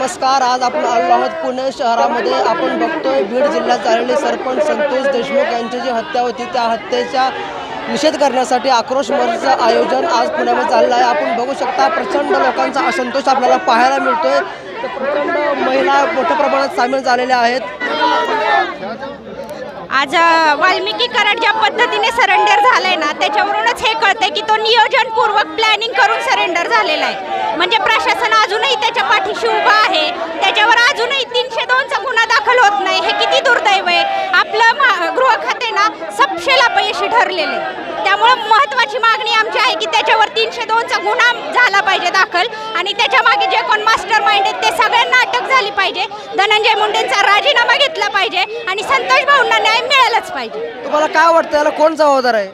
नमस्कार आज आपण आलो आहोत पुणे शहरामध्ये. आपण बघतोय बीड जिल्ह्यात झालेले सरपंच संतोष देशमुख यांची जी हत्या होती त्या हत्येचा निषेध करण्यासाठी आक्रोश मोर्चाचं आयोजन आज पुण्यामध्ये झालेलं आहे. आपण बघू शकता प्रचंड लोकांचा असंतोष आपल्याला पाहायला मिळतोय. तर प्रचंड महिला मोठ्या प्रमाणात सामील झालेल्या आहेत. आज अ, वाल्मिकी कराड ज्या पद्धतीने सरेंडर झालाय ना त्याच्यावरूनच हे कळतंय की तो नियोजनपूर्वक प्लॅनिंग करून सरेंडर झालेला आहे. म्हणजे प्रशासन अजूनही त्याच्या पाठीशी उभा आहे त्याच्यावर अजूनही तीनशे दोनचा गुन्हा दाखल होत नाही हे किती दुर्दैव आहे आपलं मा- गृह खाते ना सपशेल ठरलेले. त्यामुळं महत्त्वाची मागणी आमची आहे की त्याच्यावर तीनशे दोनचा गुन्हा झाला पाहिजे दाखल. आणि त्याच्यामागे जे कोण मास्टर माइंड आहेत ते सगळ्यांना अटक झाली पाहिजे. धनंजय मुंडेंचा राजीनामा घेतला पाहिजे आणि संतोष भाऊंना न्याय मिळालाच पाहिजे. तुम्हाला काय वाटतं याला कोण जबाबदार आहे?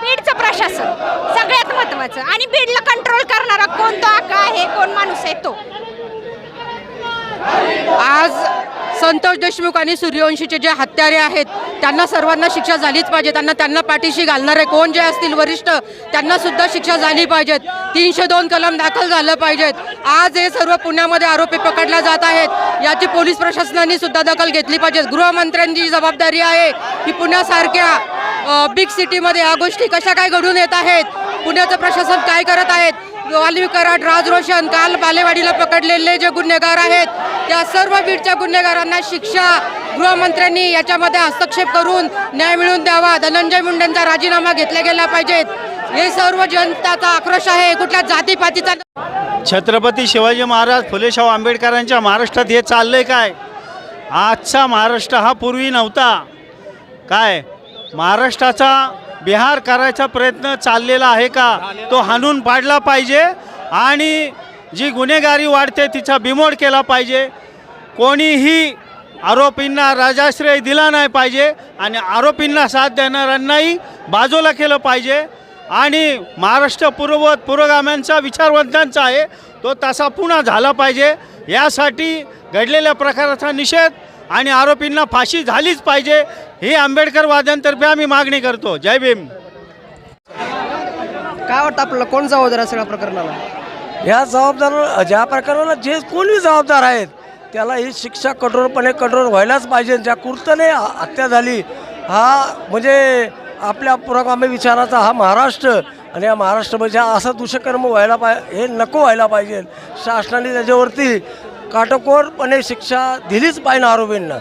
बीडचं प्रशासन. सगळ्यात महत्वाचं. आणि बीडला कंट्रोल करणारा कोण तो आका आहे कोण माणूस आहे तो आज संतोष देशमुख आणि सूर्यवंशीचे जे हत्यारे आहेत त्यांना सर्वांना शिक्षा झालीच पाहिजे. त्यांना त्यांना पाठीशी घालणारे कोण जे असतील वरिष्ठ त्यांना सुद्धा शिक्षा झाली पाहिजेत. तीनशे दोन कलम दाखल झालं पाहिजेत. आज हे सर्व पुण्यामध्ये आरोपी पकडल्या जात आहेत. याची पोलीस प्रशासनाने सुद्धा दखल घेतली पाहिजे गृहमंत्र्यांची जबाबदारी आहे की पुण्यासारख्या बिग सिटीमध्ये या गोष्टी कशा काय घडून येत आहेत? पुण्याचं प्रशासन काय करत आहेत? वाल्मी कराड राज रोशन काल बालेवाडीला पकडलेले जे गुन्हेगार आहेत त्या सर्व बीडच्या गुन्हेगारांना शिक्षा गृहमंत्र्यांनी याच्यामध्ये हस्तक्षेप करून न्याय मिळवून द्यावा धनंजय मुंडेंचा राजीनामा घेतला गेला पाहिजेत. हे सर्व जनताचा आक्रोश आहे कुठल्या जातीपातीचा छत्रपती शिवाजी महाराज फुलेशाह आंबेडकरांच्या महाराष्ट्रात हे चाललंय काय? आजचा महाराष्ट्र हा पूर्वी नव्हता. काय? महाराष्ट्राचा बिहार करायचा प्रयत्न चाललेला आहे का? तो हाणून पाडला पाहिजे आणि जी गुन्हेगारी वाढते तिचा बिमोड केला पाहिजे. कोणीही आरोपींना राजाश्रय दिला नाही पाहिजे आणि आरोपींना साथ देणाऱ्यांनाही बाजूला केलं पाहिजे. आणि महाराष्ट्र पूर्ववत पुरोगाम्यांचा विचारवंतांचा आहे तो तसा पुन्हा झाला पाहिजे. यासाठी घडलेल्या प्रकाराचा निषेध आणि आरोपींना फाशी झालीच पाहिजे ही आंबेडकरवाद्यांतर्फे आम्ही मागणी करतो. जय भीम. काय वाटतं आपल्याला कोण जबाबदार आहे सगळ्या प्रकरणाला? ह्या जबाबदार ज्या प्रकाराला जे कोणी जबाबदार आहेत त्याला ही शिक्षा कठोरपणे कठोर व्हायलाच पाहिजे. ज्या कुर्तने हत्या झाली हा म्हणजे आपल्या पुरोगामी विचाराचा हा महाराष्ट्र आणि या महाराष्ट्रामध्ये असं दुष्कर्म व्हायला पाहिजे हे नको व्हायला पाहिजे. शासनाने त्याच्यावरती काटेकोरपणे शिक्षा दिलीच पाहिजे आरोपींना.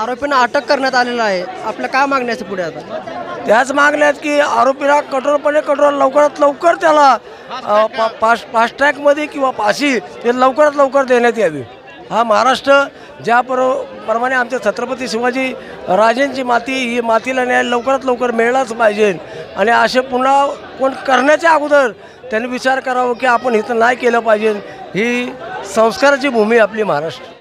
आरोपींना अटक करण्यात आलेलं आहे. आपल्या काय मागण्याचं पुढे आता? त्याच मागण्या आहेत की आरोपीला कठोरपणे कठोर लवकरात लवकर त्याला अ, पा- फास्ट फास्ट ट्रॅकमध्ये किंवा फाशी ते लवकरात लवकर देण्यात यावी. हा महाराष्ट्र ज्या प्र प्रमाणे आमच्या छत्रपती शिवाजी राजेंची माती ही मातीला न्याय लवकरात लवकर मिळलाच पाहिजे. आणि असे पुन्हा कोण करण्याच्या अगोदर त्यांनी विचार करावा की आपण इथं नाही केलं पाहिजे. ही संस्काराची भूमी आपली महाराष्ट्र.